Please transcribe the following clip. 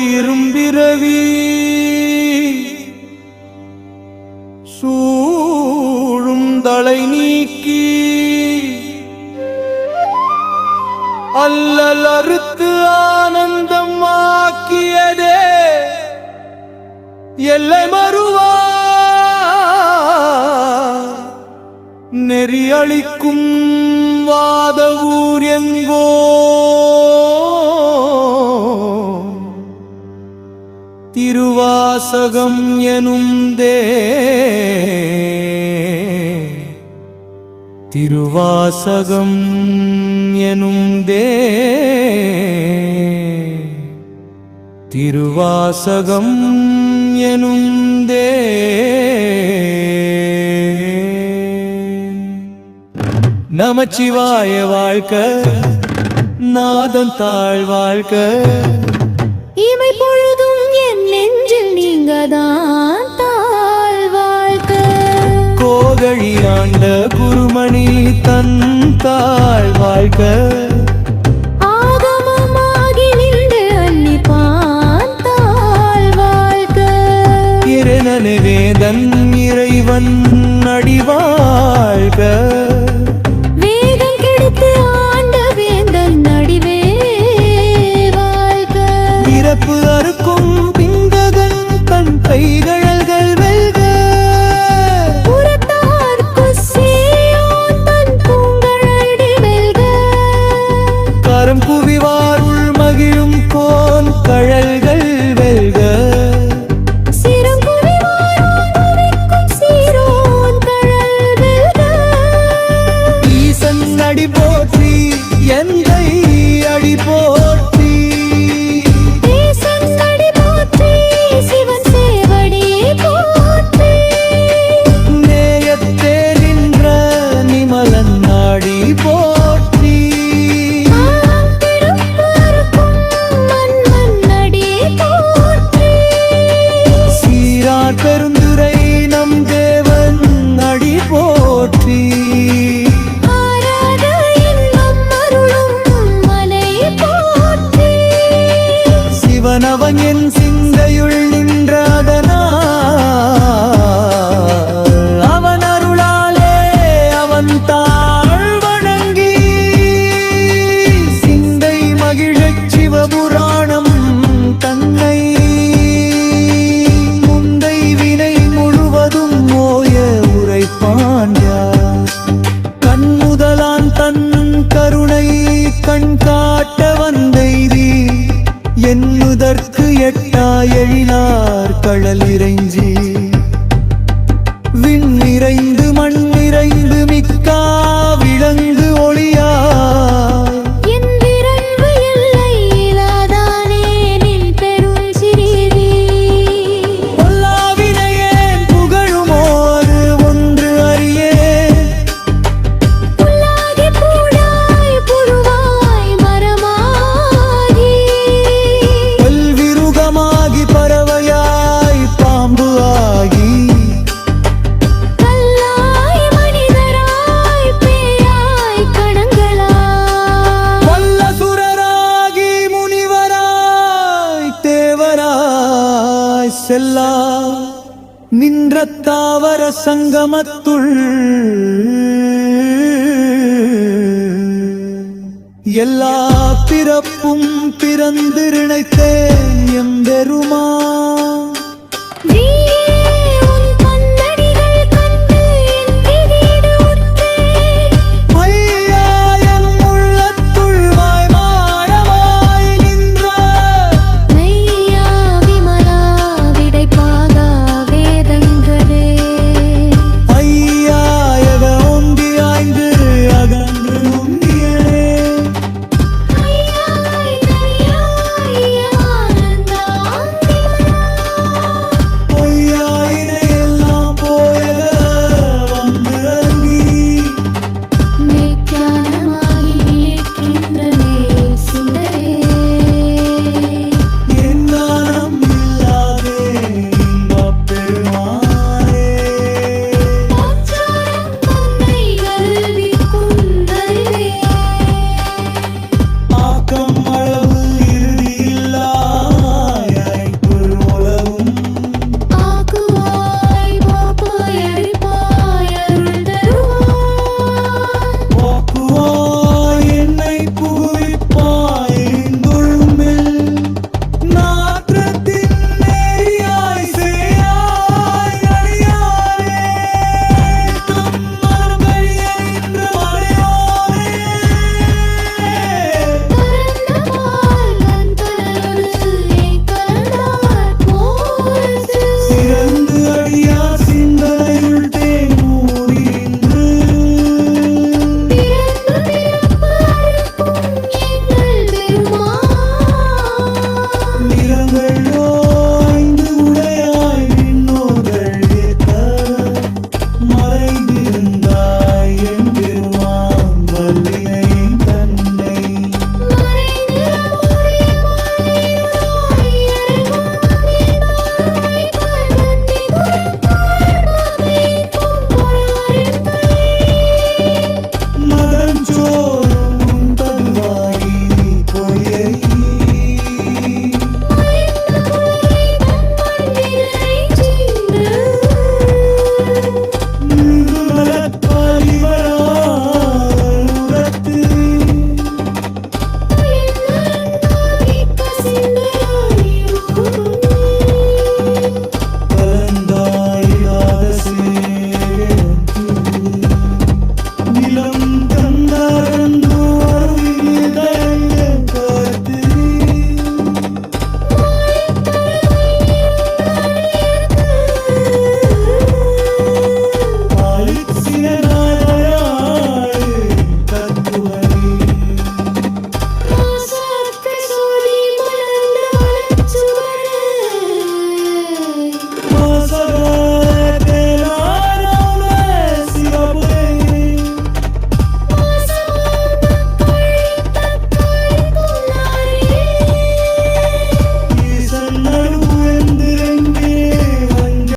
இரும்பிறவி சூழும் தலை நீக்கி. அல்லல் அறுத்து ஆனந்தம் ஆக்கியதே. எல்லை மறுவா. நெறியளிக்கும் வாத ஊர் எங்கோ. வாசகம் எனும் தே திருவாசகம் எனும் தே திருவாசகம் எனும் தே நமச்சிவாய வாழ்க்க நாதம் தாழ் வாழ்க்க ஆண்ட குருமணி தன் தாழ் வாழ்க. நின்ற தாவர சங்கமத்துள் எல்லா பிறப்பும் பிறந்திருணைத்தேன் எம்பெருமா